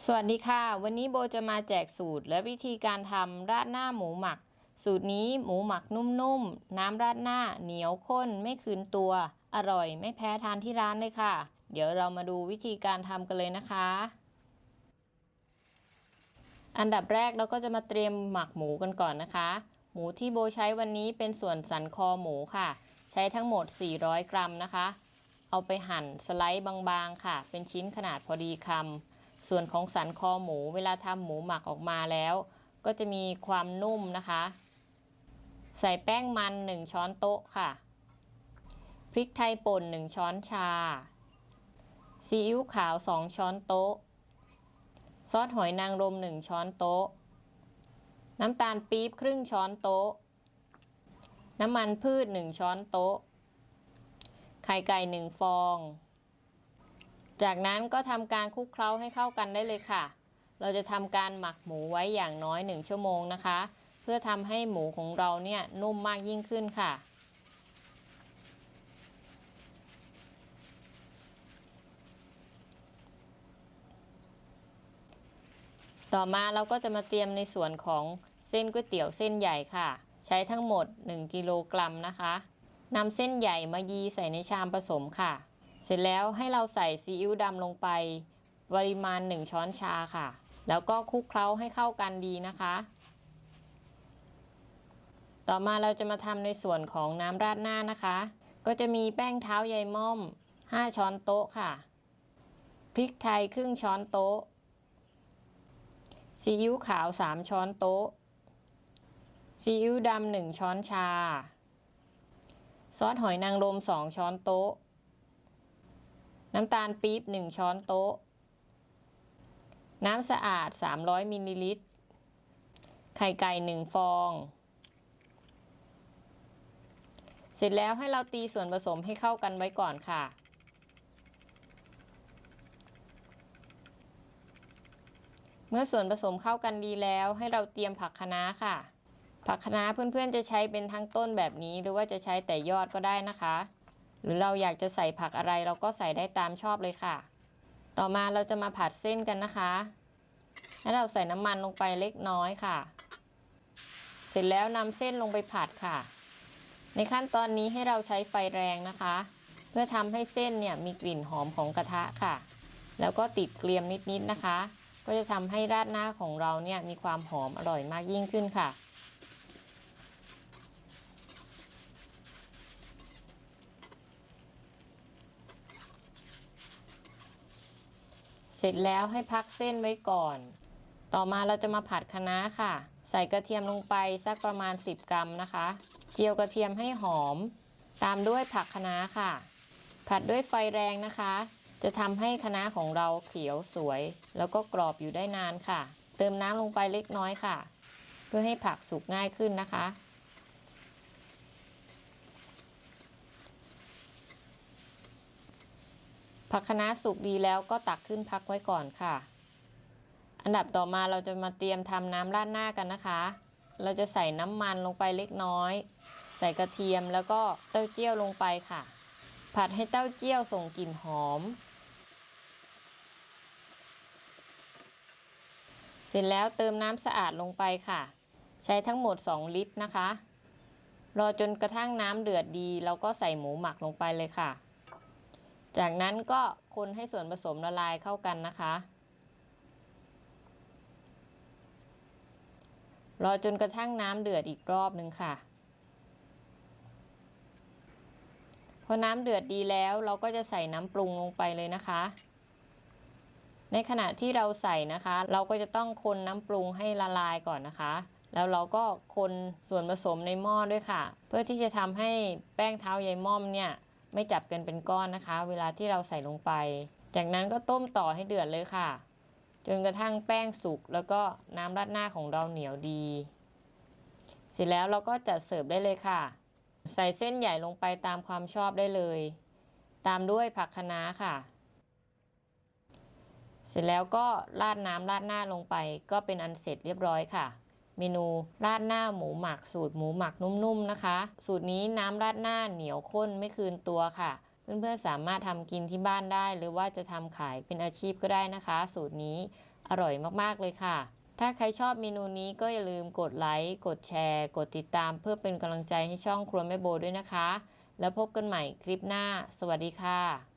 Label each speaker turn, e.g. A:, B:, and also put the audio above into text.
A: สวัสดีค่ะ วันนี้โบจะมาแจกสูตรและวิธีการทำราดหน้าหมูหมัก สูตรนี้หมูหมักนุ่มๆ น้ำราดหน้าเหนียวข้นไม่คืนตัว อร่อยไม่แพ้ทานที่ร้านเลยค่ะ เดี๋ยวเรามาดูวิธีการทำกันเลยนะคะ อันดับแรกเราก็จะมาเตรียมหมักหมูกันก่อนนะคะ หมูที่โบใช้วันนี้เป็นส่วนสันคอหมูค่ะ ใช้ทั้งหมด 400 กรัมนะคะ เอาไปหั่นสไลด์บางๆค่ะ เป็นชิ้นขนาดพอดีคำ ส่วนของสันคอหมูเวลาทำหมูหมักออกมาแล้ว ก็จะมีความนุ่มนะคะ ใส่แป้งมัน 1 ช้อนโต๊ะค่ะ พริกไทยป่น 1 ช้อนชา ซีอิ๊วขาว 2 ช้อนโต๊ะ ซอสหอยนางรม 1 ช้อนโต๊ะ น้ำตาลปี๊บครึ่งช้อนโต๊ะ น้ำมันพืช 1 ช้อนโต๊ะ ไข่ไก่ 1 ฟอง จากนั้นก็ทำการคลุกเคล้าให้เข้ากันได้เลยค่ะ เราจะทำการหมักหมูไว้อย่างน้อย 1 ชั่วโมงนะคะ เพื่อทำให้หมูของเราเนี่ยนุ่มมากยิ่งขึ้นค่ะ ต่อมาเราก็จะมาเตรียมในส่วนของเส้นก๋วยเตี๋ยวเส้นใหญ่ค่ะ ใช้ทั้งหมด 1 กิโลกรัมนะคะนำเส้นใหญ่มายีใส่ในชามผสมค่ะ เสร็จแล้วให้เราใส่ซีอิ๊วดำลงไป ปริมาณ 1 ช้อนชาค่ะ แล้วก็คลุกเคล้าให้เข้ากันดีนะคะ ต่อมาเราจะมาทำในส่วนของน้ำราดหน้านะคะ ก็จะมีแป้งเท้าใยม่อม 5 ช้อนโต๊ะค่ะ พริกไทยครึ่งช้อนโต๊ะ ซีอิ๊วขาว 3 ช้อนโต๊ะ ซีอิ๊วดำ1ช้อนชา ซอสหอยนางรม 2 ช้อนโต๊ะ น้ำตาลปี๊บ 1 ช้อนโต๊ะ น้ำสะอาด 300มิลลิลิตร ไข่ไก่ 1 ฟอง เสร็จแล้วให้เราตีส่วนผสมให้เข้ากันไว้ก่อนค่ะ เมื่อส่วนผสมเข้ากันดีแล้วให้เราเตรียมผักคะน้าค่ะ ผักคะน้าเพื่อนๆจะใช้เป็นทั้งต้นแบบนี้หรือว่าจะใช้แต่ยอดก็ได้นะคะ หรือเราอยากจะใส่ผักอะไรเราก็ใส่ได้ตามชอบเลยค่ะ ต่อมาเราจะมาผัดเส้นกันนะคะให้เราใส่น้ำมันลงไปเล็กน้อยค่ะ เสร็จแล้วนำเส้นลงไปผัดค่ะ ในขั้นตอนนี้ให้เราใช้ไฟแรงนะคะ เพื่อทำให้เส้นเนี่ยมีกลิ่นหอมของกระทะค่ะ แล้วก็ติดเกลียมนิดๆนะคะ ก็จะทำให้ราดหน้าของเราเนี่ยมีความหอมอร่อยมากยิ่งขึ้นค่ะ สร็จแล้วให้พักเส้นไว้ก่อน ต่อมาเราจะมาผัดคะน้าค่ะ ใส่กระเทียมลงไปสักประมาณ 10 กรัมนะคะ เจียวกระเทียมให้หอม ตามด้วยผักคะน้าค่ะ ผัดด้วยไฟแรงนะคะ จะทำให้คะน้าของเราเขียวสวย แล้วก็กรอบอยู่ได้นานค่ะ เติมน้ำลงไปเล็กน้อยค่ะ เพื่อให้ผักสุกง่ายขึ้นนะคะ ผักคะน้าสุกดีแล้วก็ตักขึ้นพักไว้ก่อนค่ะ อันดับต่อมาเราจะมาเตรียมทำน้ำราดหน้ากันนะคะ เราจะใส่น้ำมันลงไปเล็กน้อย ใส่กระเทียมแล้วก็เต้าเจี้ยวลงไปค่ะ ผัดให้เต้าเจี้ยวส่งกลิ่นหอม เสร็จแล้วเติมน้ำสะอาดลงไปค่ะ ใช้ทั้งหมด 2 ลิตรนะคะ รอจนกระทั่งน้ำเดือดดีเราก็ใส่หมูหมักลงไปเลยค่ะ จากนั้นก็คนให้ส่วนผสมละลายเข้ากันนะคะ รอจนกระทั่งน้ำเดือดอีกรอบหนึ่งค่ะ พอน้ำเดือดดีแล้วเราก็จะใส่น้ำปรุงลงไปเลยนะคะ ในขณะที่เราใส่นะคะ เราก็จะต้องคนน้ำปรุงให้ละลายก่อนนะคะ แล้วเราก็คนส่วนผสมในหม้อด้วยค่ะ เพื่อที่จะทำให้แป้งเท้าใยม่อมเนี่ย ไม่จับกันเป็นก้อนนะคะ เวลาที่เราใส่ลงไป จากนั้นก็ต้มต่อให้เดือดเลยค่ะ จนกระทั่งแป้งสุกแล้วก็น้ำราดหน้าของเราเหนียวดี เสร็จแล้วเราก็จัดเสิร์ฟได้เลยค่ะ ใส่เส้นใหญ่ลงไปตามความชอบได้เลย ตามด้วยผักคะน้าค่ะ เสร็จแล้วก็ราดน้ำราดหน้าลงไป ก็เป็นอันเสร็จเรียบร้อยค่ะ เมนูราดหน้าหมูหมักสูตรหมูหมักนุ่มๆนะคะ สูตรนี้น้ำราดหน้าเหนียวข้นไม่คืนตัวค่ะ เพื่อนๆสามารถทำกินที่บ้านได้ หรือว่าจะทำขายเป็นอาชีพก็ได้นะคะ สูตรนี้อร่อยมากๆเลยค่ะ ถ้าใครชอบเมนูนี้ก็อย่าลืมกดไลค์กดแชร์ กดติดตาม เพื่อเป็นกำลังใจให้ช่องครัวแม่โบด้วยนะคะ แล้วพบกันใหม่คลิปหน้า สวัสดีค่ะ